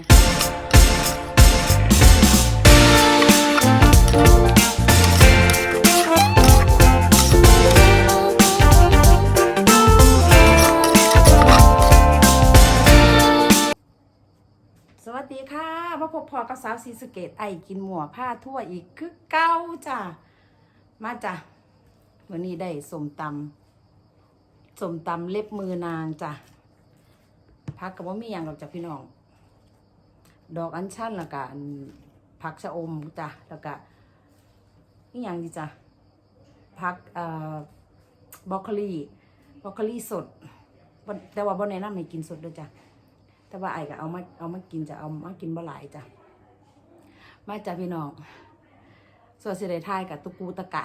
สวัสดีค่ะมาพบพอกับสาวซีสเกตไอกินหมัวผ้าทั่วอีกคือเก้าจ้ะ มาจ้ะวันนี้ได้สมตำสมตำเล็บมือนางจ้ะพักกับว่ามีอย่างดอกจ้ะพี่น้อง ดอกอัญชันแล้วก็ผักชะอมจ้ะแล้วก็นี่อย่างดีจ้ะผักเอ่อบรอกโคลีบรอกโคลีสด แต่ว่าบ่แนะนำให้กินสดด้วยจ้ะแต่ว่าไอ้ก็เอามาเอามากินจะเอามากินบ่หลายจ้ะมาจ้ะพี่น้องส่วนสิได้ทายกับตุกูตะกะ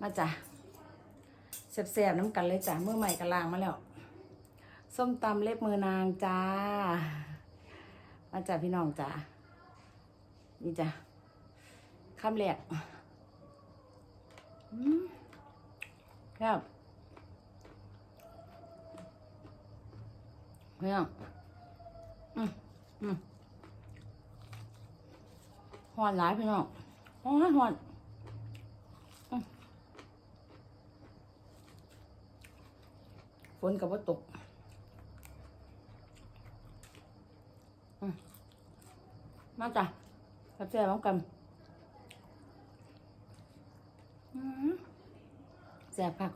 มาจ้ะแซ่บๆน้ำกันเลยจ้ะเมื่อใหม่กะลางมาแล้ว ส้มตำเล็บมือนางจ้า มาจ้ะพี่น้องจ้านี่จ้ะข้ามแรกอืมครับพี่น้องอืมอืมหอนหลายพี่น้องหอนหอนฝนกับว่าตกอืม มาจ้ะกับแซ่บพร้อมกันอืมแซ่บคัก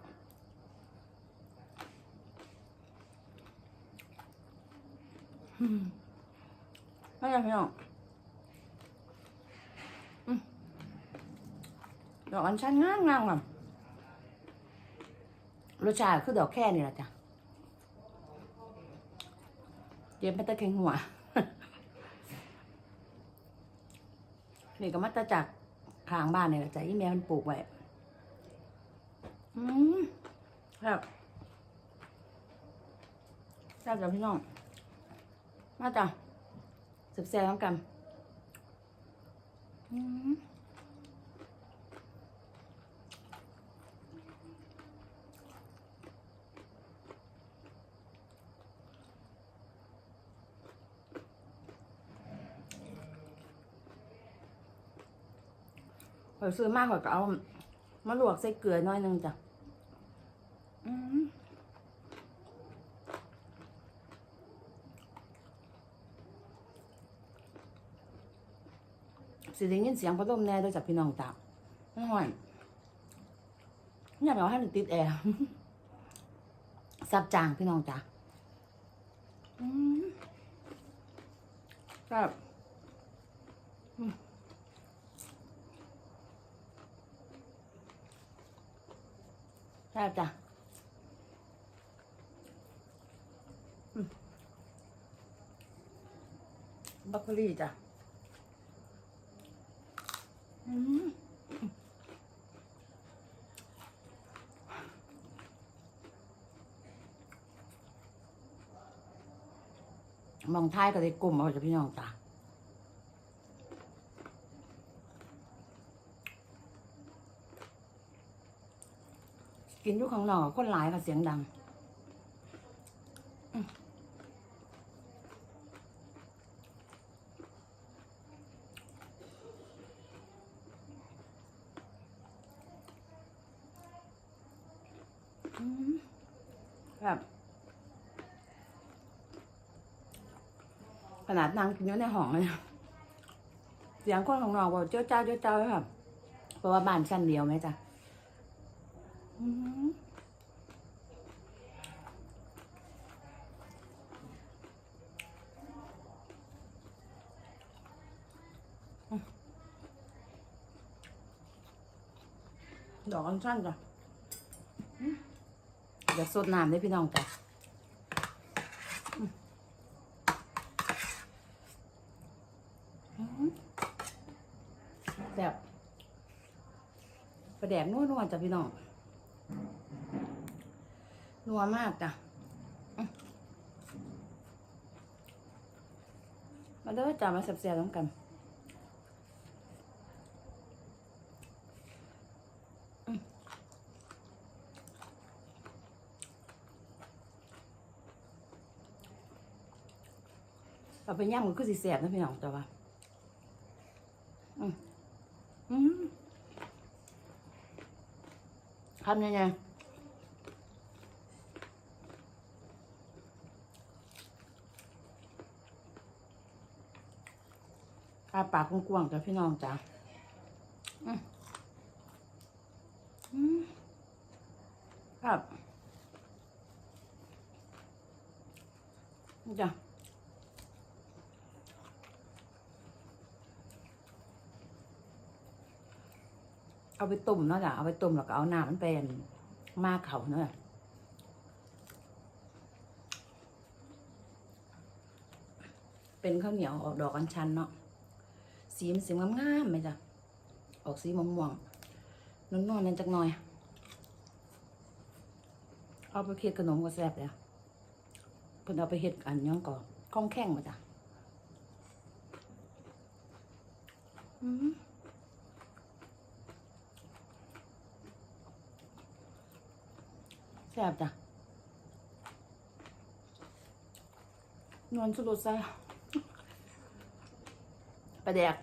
ไม่ได้พี่น้องดอกอัญชันงามงามอะรสชาติคือดอกแค่นี่แหละจ้ะเย็บมาตะเค็งหัว นี่ก็มาตาจากข้างบ้านนี่แหละจ้ะอีแม่มันปลูกไว้ อืมครับแซ่บจ้ะพี่น้อง มาจ้ะสืบแซ่บกัน อืม ข่อยซื้อมากข่อยก็เอามาลวกใส่เกลือน้อยหนึงจ้ะสิได้ยินเสียงพัดลมแน่ด้วยจากพี่น้องตาไม่ห่อยอยากเอาให้มันติดแอร์ซับจางพี่น้องจ้ะครับ แซ่บจ้ะอืมบรอกโคลีจ้ะอืมมองท้ายก็ได้กลุ่มเอาจากพี่น้องตา กินอยู่ข้างนอกคนหลายก็เสียงดังแบบขนาดนางกินอยู่ในห้องเลยเสียงคนของนอกบอกเจ้าเจ้าเจ้าเจ้าค่ะเพราะว่าบ้านชั้นเดียวไหมจ๊ะ ดอกอัญชันจ้ะอืมเดี๋ยวสดน้ำได้พี่น้องจ้ะอืมอืมแบบประแดกนัวๆจ้ะพี่น้อง นัวมากจ้ะมาเด้อจ้ามาแซ่บๆน้ำกันอืมเอาไปย่างมันก็สิแสบนะพี่น้องแต่ว่าอืมอืมทำยังไง อาปากกว้างๆจ้ะพี่น้องจ้ะอืมอืมครับจ้ะเอาไปต้มเนาะจ้ะเอาไปต้มแล้วก็เอาน้ำมันเป็นมาเขาเนาะเป็นข้าวเหนียวออกดอกอัญชันเนาะ สีมันสีงามๆไหมจ้ะออกสีม่วงๆนุ่นๆนั่นจักหน่อย เอาไปเฮ็ดขนมก็แซ่บเลยเพิ่นเอาไปเฮ็ดอันหยังก่อนข้องแข้งมาจ้ะอืมแซ่บจ้ะนวลสุดใส่ ปลาแดก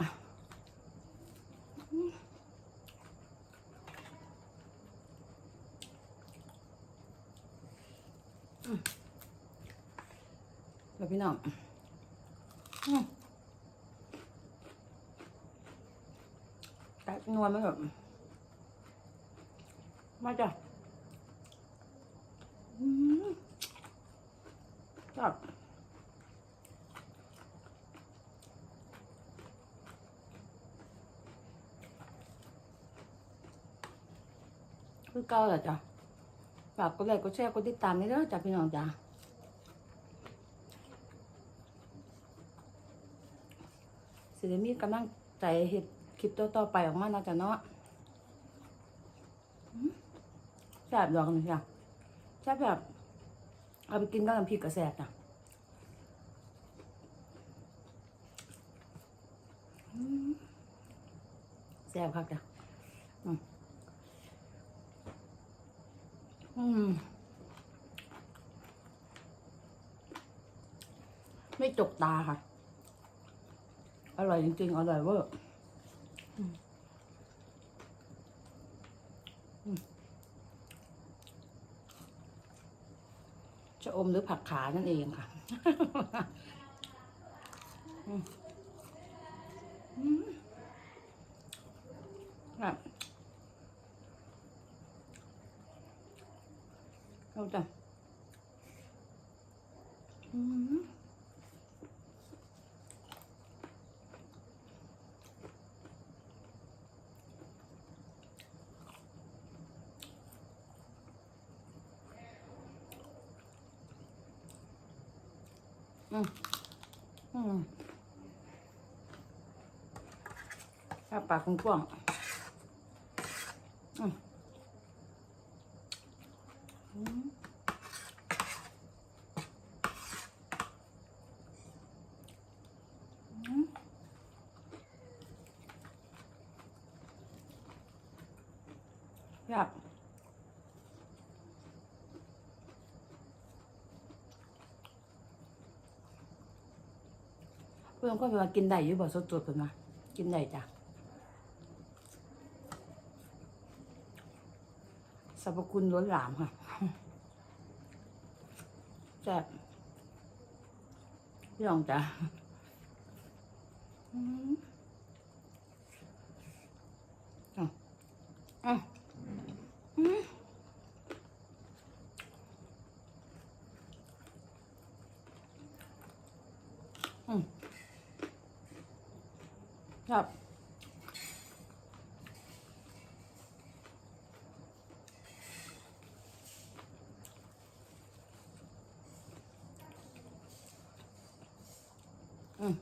แล้วพี่น้องอืมแต่นวลไหมแบบมาจ้ะ อืมครับคือ เก่าแหละจ้ะฝากกดไลค์กดแชร์กดติดตามนี่เด้อจ้ะพี่น้องจ้ะสิได้มีกำลังใจเฮ็ดคลิปต่อๆไปออกมานะจ้ะเนาะแซ่บดอกนี่จ้ะแซ่บแบบเอาไปกินกับน้ำพริกกระแซ่บนะอืมแซ่บครับจ้ะอืมอืม ไม่จกตาค่ะ อร่อยจริงๆ อร่อยเวอร์อืมอืมชะอมหรือผักขานั่นเองค่ะครับ เอาจ้ะอืมอืมอืมอ้าปากกว้างๆอืมอืมอืมอยาก เพื่อนก็ว่ากินได้อยู่บ่สดๆเพิ่นว่ากินได้จ้ะสรรพคุณล้นหลามค่ะแซ่บพี่ลองจ้ะอืมอะอะอืมอืม ครับอืม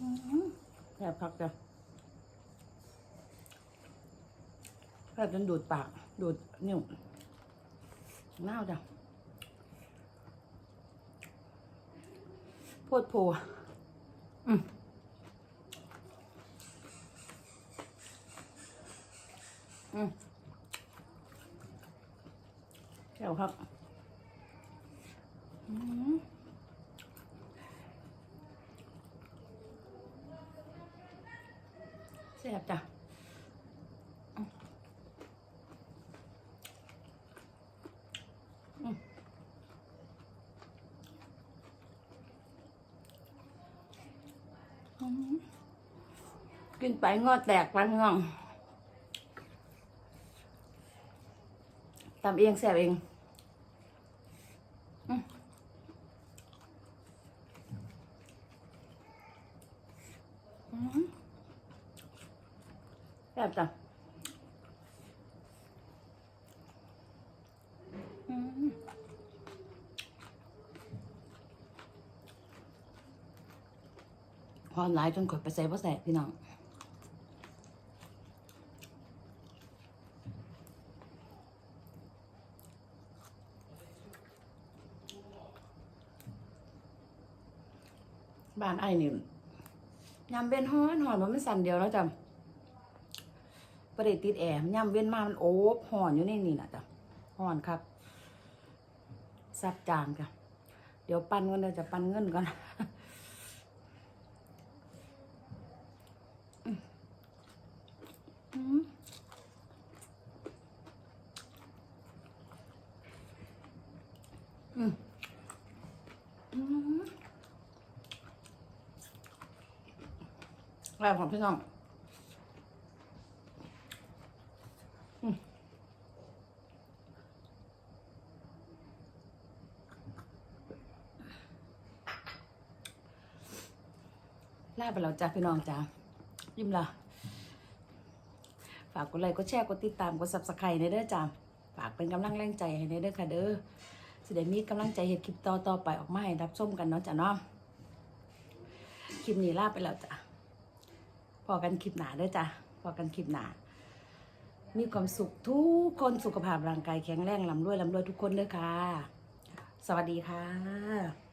อืมแซ่บพักจ้ะแซ่จนดูดปาก ดูดนิ้วน่าจ้ะโพดโพ อืมเจ้าครับอืมแซ่บจ้ะ กินไปงอแตกปันงองตำเองแซ่บเองอืมแซ่บจ้ะอืมหอมหลายจนกดไปใส่พ่แสบพี่น้อง บ้านไอ้นี่ยามเว้นฮ้อนหอนว่ามันสั่นเดียวแล้วจ้ะประเดี๋ยวติดแอร์ยามเว้นมามันโอบหอนอยู่ในนี่นะจ้ะหอนครับซับจางจ้ะเดี๋ยวปั้นกันเดี๋ยวจะปั้นเงินก่อนอืมอืมอืมอืม แรกของพี่น้องอืมลาไปแล้วจ้าพี่น้องจ้ายิ้มละฝากกดไลค์กดแชร์กดติดตามกด subscribe ในเด้อจ้าฝากเป็นกำลังแรงใจให้ในเด้อค่ะเด้อสิได้มีกำลังใจเห็ดคลิปต่อต่อไปออกมาให้รับชมกันเนาะจ้ะเนาะคลิปนี้ลาไปแล้วจ้ะ พอกันคลิปหนาด้อจ้ะพอกันคลิปหนา มีความสุขทุกคนสุขภาพร่างกายแข็งแรงลำรวยลำรวยทุกคนเด้อค่ะ สวัสดีค่ะ